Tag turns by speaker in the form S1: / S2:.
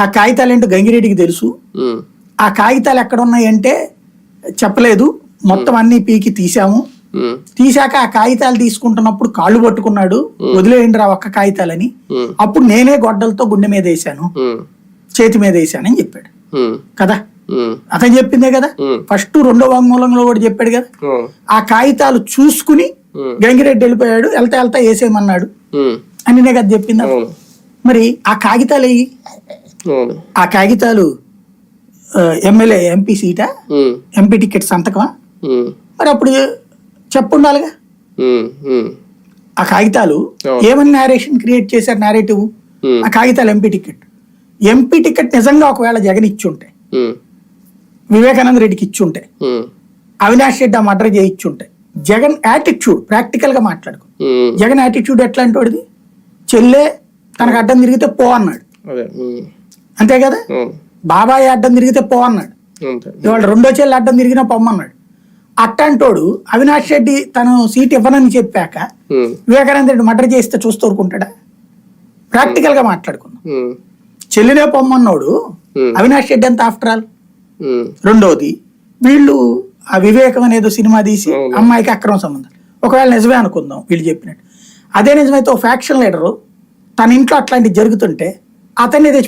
S1: ఆ కాగితాలు ఏంటో గంగిరెడ్డికి తెలుసు. ఆ కాగితాలు ఎక్కడ ఉన్నాయంటే చెప్పలేదు. మొత్తం అన్ని పీకి తీసాము తీసాక ఆ కాగితాలు తీసుకుంటున్నప్పుడు కాళ్ళు పట్టుకున్నాడు. వదిలేయండి రా ఒక్క కాగితాలని. అప్పుడు నేనే గొడ్డలతో గుండె మీద వేసాను చేతి మీద వేసానని చెప్పాడు. కదా? అతను చెప్పిందే కదా? ఫస్ట్ రెండో వాంగ్మూలంలో కూడా చెప్పాడు కదా? ఆ కాగితాలు చూసుకుని గంగిరెడ్డి వెళ్ళిపోయాడు. వెళ్తా వెళ్తా వేసేయమన్నాడు. అని నేను కదా చెప్పింది మరి ఆ కాగితాలు ఆ కాగితాలు ఎమ్మెల్యే ఎంపీ సీటా? ఎంపీ టికెట్ సంతకమా? మరి అప్పుడు చెప్పుండాలిగా? ఆ కాగితాలు. ఏమని నేరేషన్ క్రియేట్ చేశారు నేరేటివ్ ఆ కాగితాలు ఎంపీ టికెట్. ఎంపీ టికెట్ నిజంగా ఒకవేళ జగన్ ఇచ్చి ఉంటే
S2: ఉమ్,
S1: వివేకానంద రెడ్డికి ఇచ్చి ఉంటే
S2: ఉమ్,
S1: అవినాష్ రెడ్డి ఆ మర్డర్ చేయించి ఉంటే జగన్ యాటిట్యూడ్ ప్రాక్టికల్గా మాట్లాడుకో. జగన్ యాటిట్యూడ్ ఎట్లాంటి వాడిది చెల్లె తనకు అడ్డం తిరిగితే పో అన్నాడు. అంతే కదా? బాబాయ్ అడ్డం తిరిగితే పో అన్నాడు ఇవాళ రెండో చెల్లి అడ్డం తిరిగినా పొమ్మన్నాడు. అట్టంటోడు అవినాష్ రెడ్డి తను సీట్ ఇవ్వనని చెప్పాక వివేకానంద రెడ్డి మర్డర్ చేస్తే చూస్తూ ఊరుకుంటాడా ప్రాక్టికల్గా మాట్లాడుకుందాం. చెల్లినే పొమ్మన్నోడు. అవినాష్ రెడ్డి అంత ఆఫ్టర్ ఆల్ రెండోది వీళ్ళు ఆ వివేకం అనేదో సినిమా తీసి. అమ్మాయికి అక్రమ సంబంధం. ఒకవేళ నిజమే అనుకుందాం వీళ్ళు చెప్పినట్టు. అదే నిజమైతే ఒక ఫ్యాక్షన్ లీడరు తన ఇంట్లో అట్లాంటివి జరుగుతుంటే అతన్ని తెచ్చి